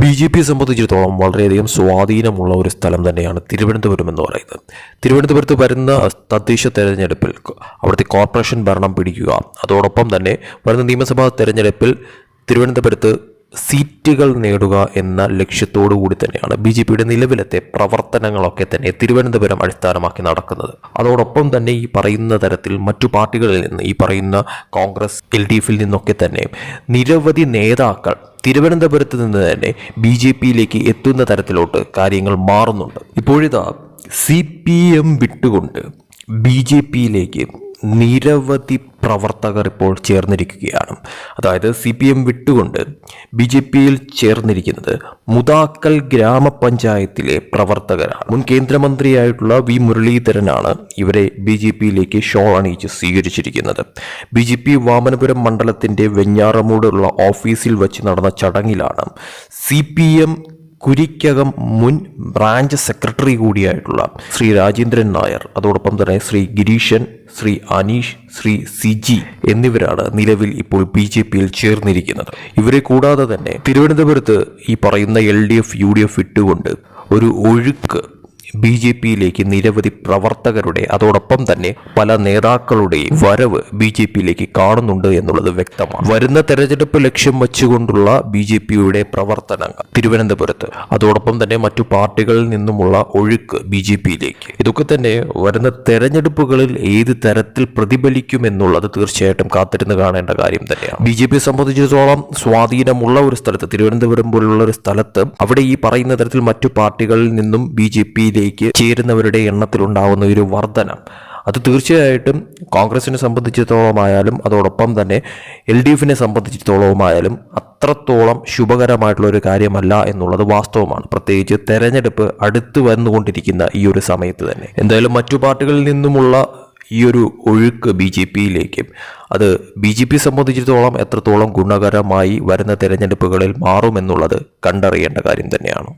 B J പിയെ സംബന്ധിച്ചിടത്തോളം വളരെയധികം സ്വാധീനമുള്ള ഒരു സ്ഥലം തന്നെയാണ് തിരുവനന്തപുരം എന്ന് പറയുന്നത്. തിരുവനന്തപുരത്ത് വരുന്ന തദ്ദേശ തെരഞ്ഞെടുപ്പിൽ അവിടുത്തെ കോർപ്പറേഷൻ ഭരണം പിടിക്കുക അതോടൊപ്പം തന്നെ വരുന്ന നിയമസഭാ തെരഞ്ഞെടുപ്പിൽ തിരുവനന്തപുരത്ത് സീറ്റുകൾ നേടുക എന്ന ലക്ഷ്യത്തോടു കൂടി തന്നെയാണ് ബി ജെ പിയുടെ നിലവിലത്തെ പ്രവർത്തനങ്ങളൊക്കെ തന്നെ തിരുവനന്തപുരം അടിസ്ഥാനമാക്കി നടക്കുന്നത്. അതോടൊപ്പം തന്നെ ഈ പറയുന്ന തരത്തിൽ മറ്റു പാർട്ടികളിൽ നിന്ന് ഈ പറയുന്ന കോൺഗ്രസ് എൽ ഡി എഫിൽ നിന്നൊക്കെ തന്നെ നിരവധി നേതാക്കൾ തിരുവനന്തപുരത്ത് നിന്ന് തന്നെ ബി ജെ പിയിലേക്ക് എത്തുന്ന തരത്തിലോട്ട് കാര്യങ്ങൾ മാറുന്നുണ്ട്. ഇപ്പോഴിതാ സി പി എം വിട്ടുകൊണ്ട് ബി ജെ പിയിലേക്ക് നിരവധി പ്രവർത്തകർ ഇപ്പോൾ ചേർന്നിരിക്കുകയാണ്. അതായത് സി പി എം വിട്ടുകൊണ്ട് ബി ജെ പിയിൽ ചേർന്നിരിക്കുന്നത് മുതാക്കൽ ഗ്രാമപഞ്ചായത്തിലെ പ്രവർത്തകരാണ്. മുൻ കേന്ദ്രമന്ത്രിയായിട്ടുള്ള വി മുരളീധരനാണ് ഇവരെ ബി ജെ പിയിലേക്ക് ഷോ അണിയിച്ച് സ്വീകരിച്ചിരിക്കുന്നത്. ബി ജെ പി വാമനപുരം മണ്ഡലത്തിന്റെ വെഞ്ഞാറമൂടുള്ള ഓഫീസിൽ വച്ച് നടന്ന ചടങ്ങിലാണ് സി പി എം കുരിക്കകം മുൻ ബ്രാഞ്ച് സെക്രട്ടറി കൂടിയായിട്ടുള്ള ശ്രീ രാജേന്ദ്രൻ നായർ അതോടൊപ്പം തന്നെ ശ്രീ ഗിരീഷൻ ശ്രീ അനീഷ് ശ്രീ സിജി എന്നിവരാണ് നിലവിൽ ഇപ്പോൾ ബി ജെ പിയിൽ ചേർന്നിരിക്കുന്നത്. ഇവരെ കൂടാതെ തന്നെ തിരുവനന്തപുരത്ത് ഈ പറയുന്ന L D F U D F ഇട്ടുകൊണ്ട് ഒരു ഒഴുക്ക് ബി ജെ പിയിലേക്ക് നിരവധി പ്രവർത്തകരുടെ അതോടൊപ്പം തന്നെ പല നേതാക്കളുടെയും വരവ് ബി ജെ പിയിലേക്ക് കാണുന്നുണ്ട് എന്നുള്ളത് വ്യക്തമാണ്. വരുന്ന തെരഞ്ഞെടുപ്പ് ലക്ഷ്യം വെച്ചുകൊണ്ടുള്ള ബി ജെ പിയുടെ പ്രവർത്തനങ്ങൾ തിരുവനന്തപുരത്ത് അതോടൊപ്പം തന്നെ മറ്റു പാർട്ടികളിൽ നിന്നുമുള്ള ഒഴുക്ക് ബി ജെ പിയിലേക്ക്. ഇതൊക്കെ തന്നെ വരുന്ന തെരഞ്ഞെടുപ്പുകളിൽ ഏത് തരത്തിൽ പ്രതിഫലിക്കും എന്നുള്ളത് തീർച്ചയായിട്ടും കാത്തിരുന്ന് കാണേണ്ട കാര്യം തന്നെയാണ്. ബി ജെ പിയെ സംബന്ധിച്ചിടത്തോളം സ്വാധീനമുള്ള ഒരു സ്ഥലത്ത് തിരുവനന്തപുരം പോലുള്ള ഒരു സ്ഥലത്ത് അവിടെ ഈ പറയുന്ന തരത്തിൽ മറ്റു പാർട്ടികളിൽ നിന്നും ബി ജെ പിയിലേക്ക് ചേരുന്നവരുടെ എണ്ണത്തിലുണ്ടാകുന്ന ഒരു വർധന. അത് തീർച്ചയായിട്ടും കോൺഗ്രസിനെ സംബന്ധിച്ചിടത്തോളമായാലും അതോടൊപ്പം തന്നെ എൽ ഡി എഫിനെ സംബന്ധിച്ചിടത്തോളമായാലും അത്രത്തോളം ശുഭകരമായിട്ടുള്ള ഒരു കാര്യമല്ല എന്നുള്ളത് വാസ്തവമാണ്. പ്രത്യേകിച്ച് തെരഞ്ഞെടുപ്പ് അടുത്ത് വന്നുകൊണ്ടിരിക്കുന്ന ഈ ഒരു സമയത്ത് തന്നെ. എന്തായാലും മറ്റു പാർട്ടികളിൽ നിന്നുമുള്ള ഈ ഒരു ഒഴുക്ക് ബി ജെ പിയിലേക്ക്. അത് ബി ജെ പി സംബന്ധിച്ചിടത്തോളം എത്രത്തോളം ഗുണകരമായി വരുന്ന തെരഞ്ഞെടുപ്പുകളിൽ മാറുമെന്നുള്ളത് കണ്ടറിയേണ്ട കാര്യം തന്നെയാണ്.